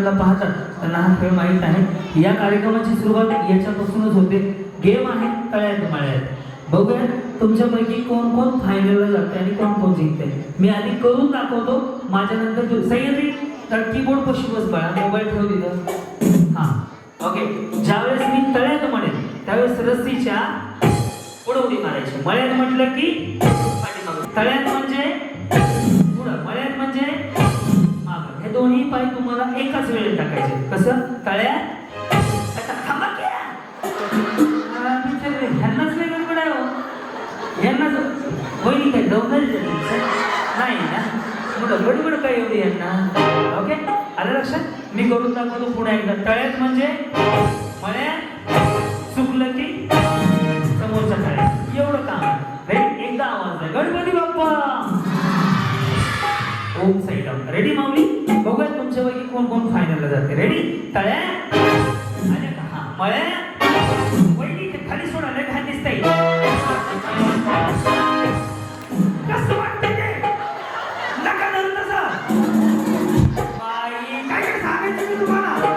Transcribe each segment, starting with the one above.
कार्यक्रमाला पाहतात. त्यांना हा खेळ माहीत आहे. या कार्यक्रमाची सुरुवात याच्यापासूनच होते. गेम आहे तळ्यात माळ्यात. बघूया तुमच्यापैकी कोण कोण फायनलला जाते आणि कोण कोण जिंकते. मी आधी करून दाखवतो. माझ्यानंतर तू सह्याद्री तर कीबोर्ड पशी बस बाळा. मोबाईल ठेव दिलं हा. ओके ज्यावेळेस मी तळ्यात म्हणेन त्यावेळेस रस्सीच्या पुढं उडी मारायची. मळ्यात म्हटलं की तळ्यात म्हणजे दोन्ही पाय तुम्हाला एकाच वेळेत टाकायचे. कसं? तळ्या ह्यांनाच नाही गडबड आहे हो. ह्यांनाच होईल काय दौडायला नाही ना. पुढं गडबड काय एवढी यांना? ओके? आलं लक्षात? मी करून दाखवतो पुन्हा एकदा. तळ्यात म्हणजे मळ्यात? चुकलं की रेडी माऊली? बघूया तुमच्यापैकी कोण कोण फायनलला जाते. रेडी तळ्या आल्या का हा मळ्या वहिनी ते खाली सोडा लय घाण दिसतंय. कसं वाटतंय ते? नका धरू तसं. बाई काय काय सांगायचं मी तुम्हाला?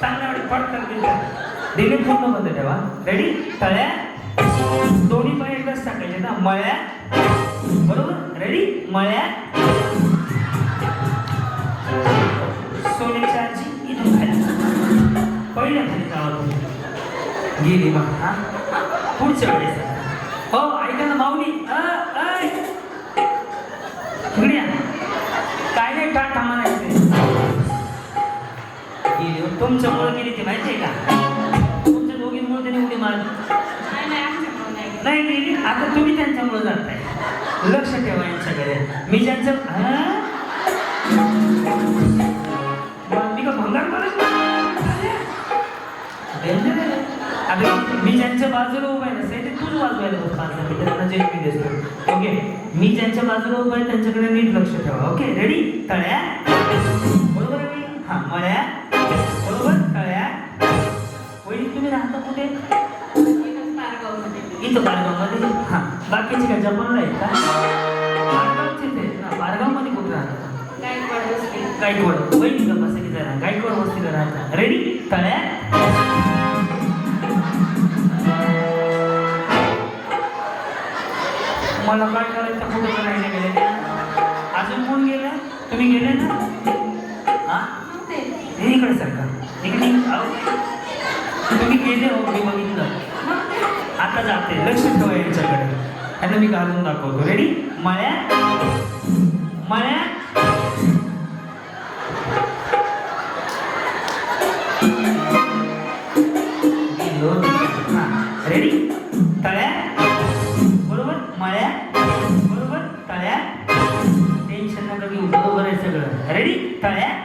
चांगल्या वेळी पटकन दिले. पूर्ण बंद ठेवा. रेडी तळ्या दोन्ही पाय टाकायचे ना मळ्या. बरोबर? रेडी मळ्या. सोन्याची आजी इथून खाली. पहिल्या खाली जावा गेली मग हा? पुढच्या वेळेस. हो ऐका ना माऊली. काय नाही टाट थांबा गेली हो. तुमच्या तुमच्यामुळे गेली ती माहितीये का? तुमच्या दोघींमुळे त्याने उडी मारली. नाही नाही गेली आता तुम्ही त्यांच्यामुळे जाताय. लक्ष ठेवा यांच्याकडे. मी ज्यांचं मी का भंगार अगं मी ज्यांच्या बाजूला उभा आहे ना ते तूच वाजवायला बघ पाच दहा मिनिटं, त्यांना जे मी देतो. ओके? मी ज्यांच्या बाजूला उभा आहे त्यांच्याकडे नीट लक्ष ठेवा. ओके? रेडी तळ्या? बरोबर आहे? मी हा मळ्या? बरोबर? तळ्या? वहिनी तुम्ही राहता कुठे? इथं बारगावमध्ये. हा. बाकीचे काय जपानला आहेत का? बारगावचेच आहेत ना बारगावमध्ये कुठे राहतात? गायकवाड बसले गायकवाड. वहिनी का बसली जरा. गायकवाड वस्तीला राहतात रेडी तळ्या? मला काय करायचं कुठं करायला गेले त्या? अजून कोण गेलं? तुम्ही गेले ना? हा? हे इकडे सरका इकडे. तुम्ही गेले हो मी बघितलं. आता जाते. लक्ष ठेवा यांच्याकडे. आता मी घालून दाखवतो. रेडी मळ्या. मळ्या. रेडी तळ्या. बरोबर? मळ्या. बरोबर? तळ्या. टेन्शन नका घेऊ. बरोबर आहे सगळं. रेडी तळ्या.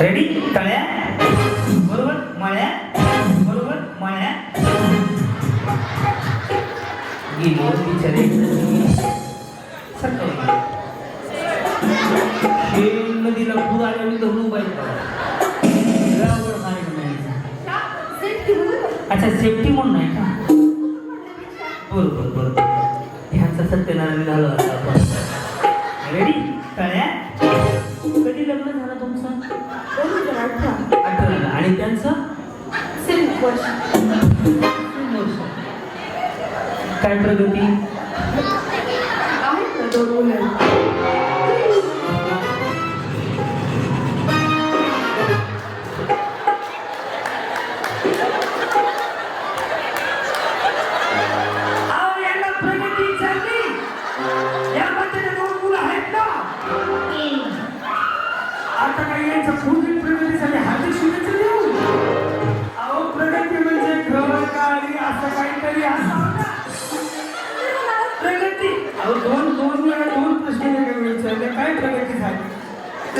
रेडी तळ्या. बरोबर? मळ्या. बरोबर? मळ्या. गेलो बिचारे नदीला पूर आल्याने धरून अच्छा सेफ्टी म्हणून नाही का? बरोबर बरोबर. ह्याचा सत्यनारायण झालं रेडी तळ्या. कधी लग्न झालं? अठराला आणि त्यांचं? सिल्क वर्ष. तीन वर्ष. काय प्रगती? आहेत ना दोन मुलं.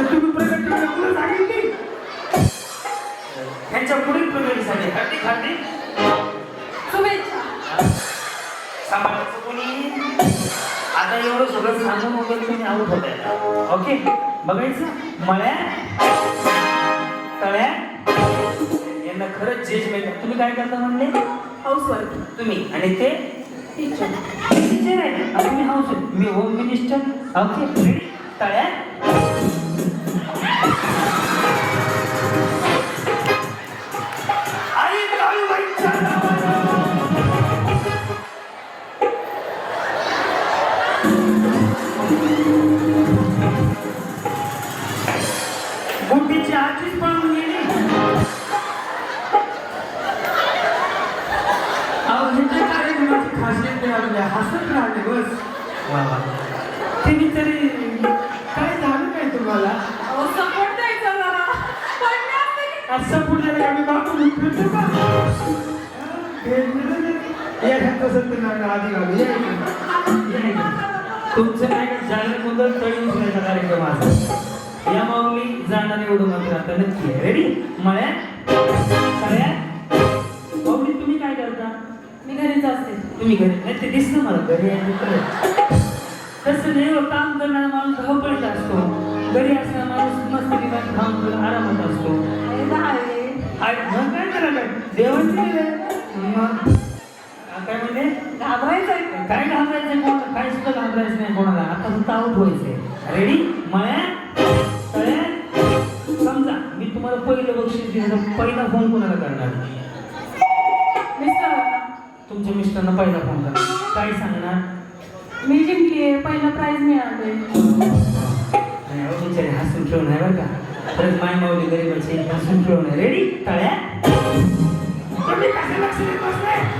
तर तुम्ही प्रगती तुला सांगितली ह्यांच्या पुढील प्रगतीसाठी हार्दिक हार्दिक शुभेच्छा सांभाळायचं कोणी? आता एवढं सगळं सांगून वगैरे तुम्ही आऊट होत ओके बघायचं? मळ्या तळ्या. यांना खरंच जजमेंट तुम्ही काय करता म्हणले? हाऊसवर्क तुम्ही. आणि ते? टीचर टीचर आहे. तुम्ही हाऊस मी होम मिनिस्टर ओके तळ्या. या ह्यांचं सत्य आधी घालू या इकडे. तुमचं काय जागर मुदत तळी उचलायचा कार्यक्रम आहे या माऊली जाणार एवढं मात्र आता नक्की आहे. रेडी मळ्या? माऊली तुम्ही काय करता? मी घरीच असते. तुम्ही घरी? नाही ते दिसलं मला. घरी आहे. तसं नाही हो, काम करणारा माणूस धावपळीत असतो. घरी असणारा माणूस मस्त ठिकाणी काम करून आरामात असतो. अरे काय करायला? देवाची. मग? काय म्हणजे घाबरायचं? काय घाबरायचं कोणाला काय सुद्धा घाबरायचं नाही कोणाला. आता फक्त आऊट व्हायचंय. रेडी मळ्या तळ्या समजा मी तुम्हाला पहिलं बक्षीस दिलं पहिला फोन कोणाला करणार? मिस्टर. तुमच्या मिस्टरना पहिला फोन करणार काय सांगणार? मी जिंकली पहिला प्राइज मिळाले नाही, हसून ठेवून आहे बरं का. परत माय माऊली गरीबाची हसून ठेवून आहे. रेडी तळ्या तुम्ही कसं लक्ष देत बसलाय?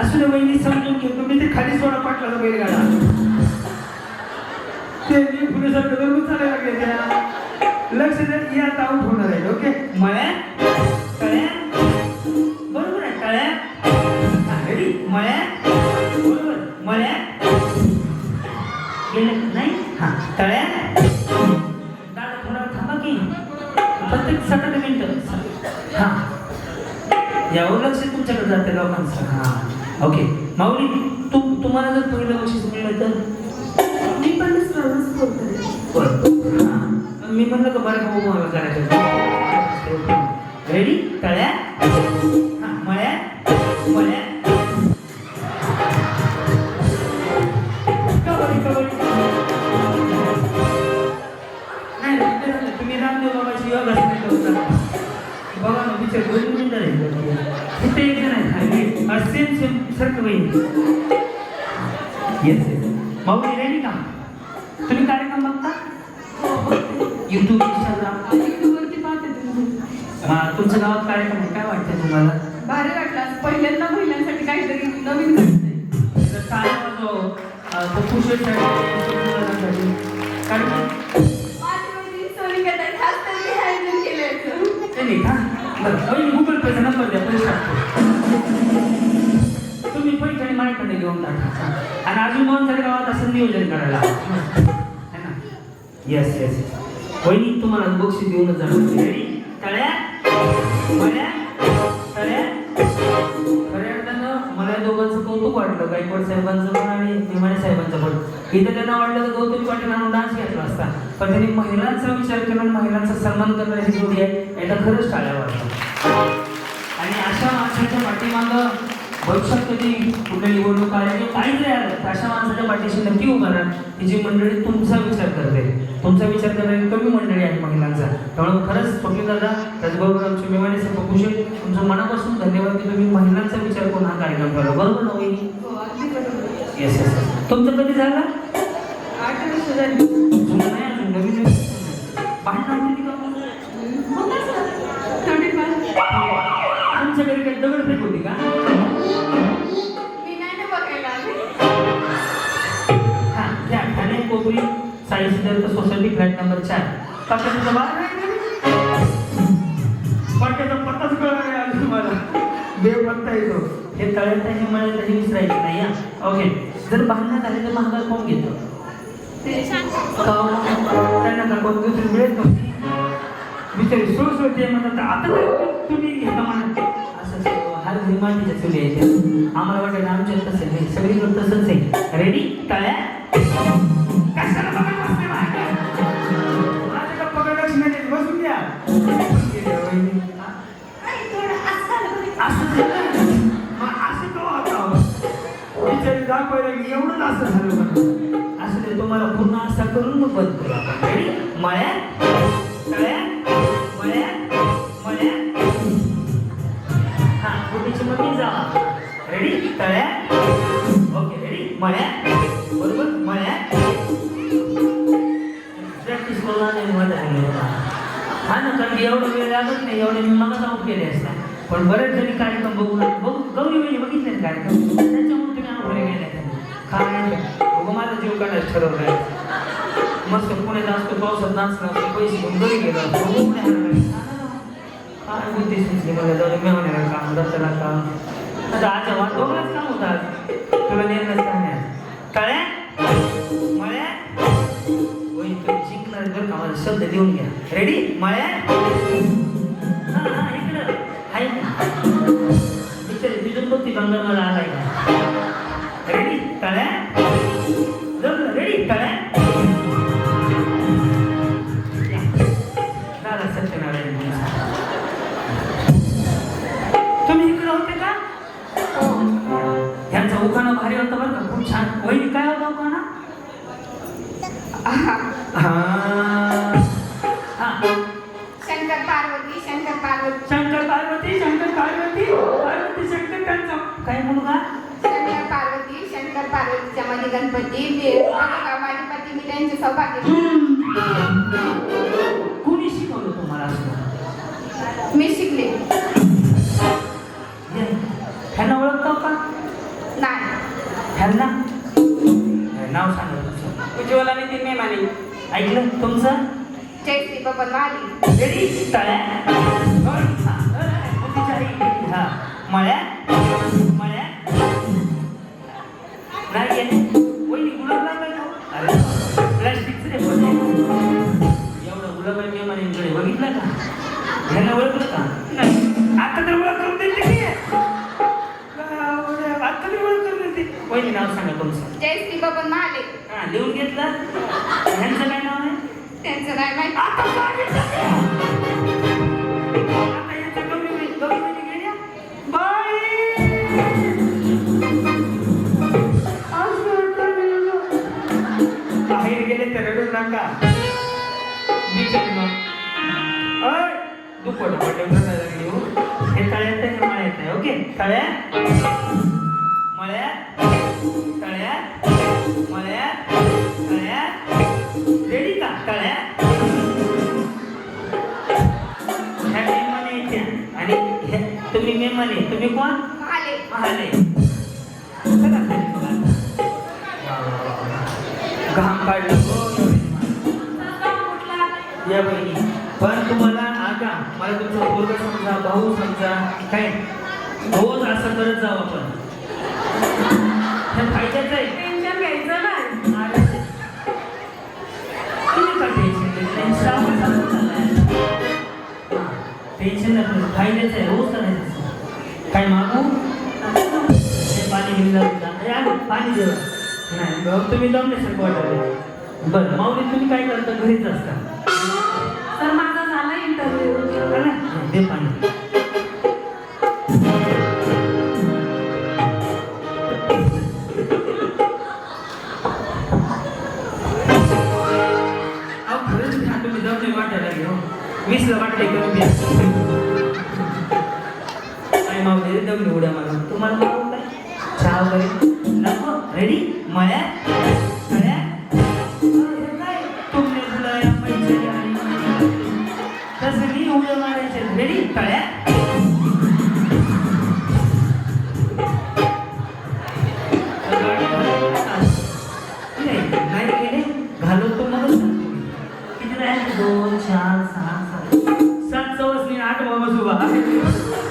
असू वहिनी समजून घेऊ तुम्ही ते खाली सोडा पाटला बैलगाडा ते मी पुढेसारखं धरून चालायला लागले त्या लक्ष देत या आऊट होणार आहे. ओके? मळ्या? कळ्या? बरोबर आहे. ready? मळ्या? बरोबर. मळ्या? गेले नाही? हा. तळ्या दादा थोडा थांबा की. प्रत्येक सात आठ मिनिटं. हा. यावर लक्ष तुमच्याकडे जाते लोकांचं. हा. ओके माऊली तू तुम्हाला जर पहिलं बक्षीस मिळलं तर? मी पण. हा. मी म्हणलं का बरं का उभं करायचं? रेडी तळ्या? युट्यूब इंस्टाग्राम युट्यूबवरती पाहते तुम्ही हा तुमच्या गावात कार्यक्रम आहे काय वाटतं तुम्हाला? भारी वाटलं. आज पहिल्यांदा महिलांसाठी काहीतरी नवीन तर काय माझी सोनिका ताई खास त्यांनी आयोजन केलं याचं. ते नाही का बरं पहिले गुगल पेचा नंबर द्या पैसे टाकतो. तुम्ही पैसे आणि माझ्याकडे घेऊन टाका आणि अजून चार गावात असं नियोजन करायला. है येस येस येस वहिनी तुम्हाला बक्षीस देऊनच जाणार तळ्या तळ्या खऱ्या अर्थानं मला दोघांचं कौतुक वाटलं. गायकवाड साहेबांचं पण आणि निमाणे साहेबांचं पण. इथं त्यांना वाटलं तर गौतमी पाटील डान्स घेतला असता. पण त्यांनी महिलांचा विचार केला आणि महिलांचा सन्मान करण्याची जोडी आहे याला खरंच टाळ्या वाटतं आणि अशा माणसाच्या पाठीमागं भविष्यात कधी कुठल्या निवडणूक आल्या किंवा काही जरी आलं. तर अशा माणसाच्या पाठीशी नक्की उभा राहा. की जी मंडळी तुमचा विचार करते. तुमचा विचार करणारी कमी मंडळी आहे महिलांचा. त्यामुळे खरंच स्वप्नील दादा त्याचबरोबर आमचे मेवाने सर बघूशे तुमचं मनापासून धन्यवाद की तुम्ही महिलांचा विचार करून हा कार्यक्रम ठेवला बरोबर ना हो येस येस तुमचं कधी झालं? आठ वर्ष झाली. नाही अजून नवीन? थोडीफार तुमच्या घरी काही दगडफेक साई सोसायटी फ्लॅट नंबर चार. पत्ता तुझा पण पट्ट्याचा पत्ताच कळला देव बघता येतो. हे तळ्यात आहे मला तरी विसरायचं नाही या ओके जर भांडणं झाले तर महागार कोण घेतो? ते त्यांना कोण दुसरी मिळत नव्हती बिचारी सोस होते म्हणतात आता तुम्ही घेता म्हणा. असं हर घरी चुली आहेत. आम्हाला वाटेल आमच्या तसं नाही सगळीकडे तसंच आहे. रेडी तळ्या दाखवायला की एवढंच असं झालं म्हणून. असं ते तुम्हाला पूर्ण असा करून मग बंद करू. आपण रेडी मळ्या तळ्या मळ्या मळ्या. हा कुठेची मग जा. रेडी तळ्या. ओके रेडी मळ्या. बरोबर? मळ्या. प्रॅक्टिस करून आणि मजा आली. हा ना कारण की एवढं वेळ लागत नाही एवढे मी मला जाऊन केले असता पण बरेच जणी कार्यक्रम बघून बघू गौरी वहिनी बघितले कार्यक्रम? त्याच्यामुळे गेले काय बघू माझा जीव काढायचं ठरवलंय मस्त पुण्यात असतो पावसात नाचलं पैसे घेऊन घरी गेलो. काय बुद्धी सुचली मला? जाऊन मी काम दत्तला काम आता? आज वाट दोघंच काम तुला नेमणंच काय कळ्या मळ्या? होईल तुम्ही जिंकणार बरं का? मला शब्द देऊन घ्या. रेडी मळ्या? शंकर पार्वती शंकर पार्वती. शंकर पार्वती शंकर पार्वती पार्वती शंकर त्यांचा काय मुलगा? शंकर पार्वती शंकर पार्वतीच्या मध्ये गणपती देव माझी मी त्यांचे सौभाग्य. कोणी शिकवलं तुम्हाला मी शिकले. ह्यांना ओळखतो का? नाही. ह्यांना? नाव सांगा तुमचं. उज्ज्वला नितीन मेमाने. ऐकलं? तुमचं? जयश्री बबन वाली रेडी तळ्या हा, तिच्या आई. हा मळ्या गेले तर रडू नका बिचारी मग. अय, दुप्पट पटे रडायला लागली हो. हे तळ्यात आहे, मळ्यात आहे? ओके. तळ्या मळ्या तळ्या मळ्या तळ्या रेडी का? तळ्या ह्या मेमाने आणि तुम्ही मेमाने तुम्ही कोण? महाले. महाले. काढलं. या बहिणी. पण तुम्हाला आता मला तुमचा मुलगा समजा भाऊ समजा काय? रोज असं करत आपण. हे फायद्याचं आहे. टेन्शन घ्यायचं नाही तुम्ही का टेन्शन घेत नाही? हा, फायद्याचं आहे. रोज करायचं. असं. काय मागू? पाणी घेऊन जाऊ पाणी देऊ नाही भाऊ तुम्ही जाऊन येशाल बॉर्डरला बरं माऊली तुम्ही काय करता? घरीच असता. तर माझा झाला इंटरव्ह्यू हो दे पाणी. हो. वीसला वाटते कमी मावले दम निवड्या मला तुम्हाला मळ्या मळ्या तुमने आणि तसं नाही उड्या मारायचे रेडी तळ्या घालवतो मग किती दोन चार सहा सात सात चौस नाही आठ बाबा सुबा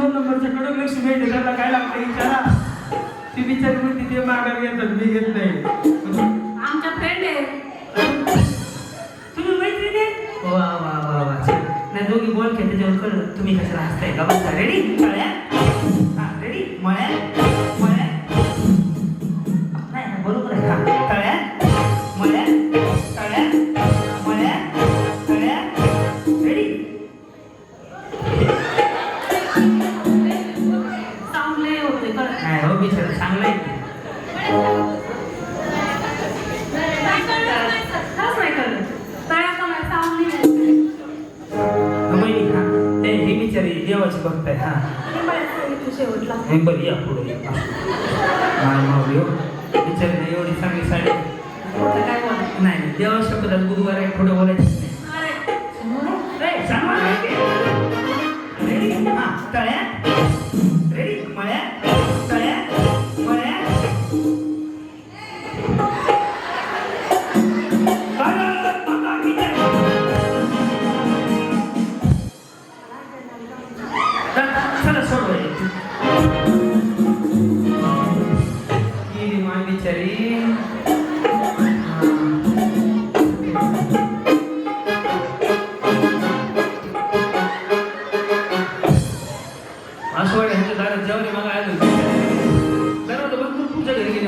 दोन नंबरच्या कडक लक्ष मिळते त्याला काय लागतं विचारा ती बिचारी म्हणते ते माघार घेतात मी घेत नाही. आमच्या फ्रेंड आहे. तुम्ही मैत्रीण? आहे वा वा वा वा. नाही दोघी बोल खेळ त्याच्यावर कळलं. तुम्ही कशाला हसताय? का बघा रेडी तळ्या हा रेडी मळ्या मळ्या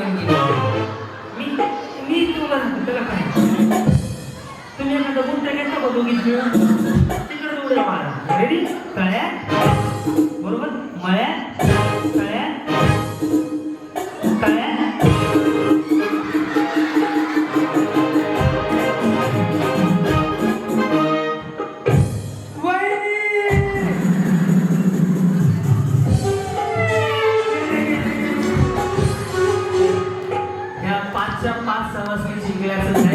मी मी तुला त्याला काय? तुम्ही एखादा गुंठा घेता का दोघीच तिकडे उड्या मारा. रेडी तळ्या बरोबर? मळ्या? Gracias.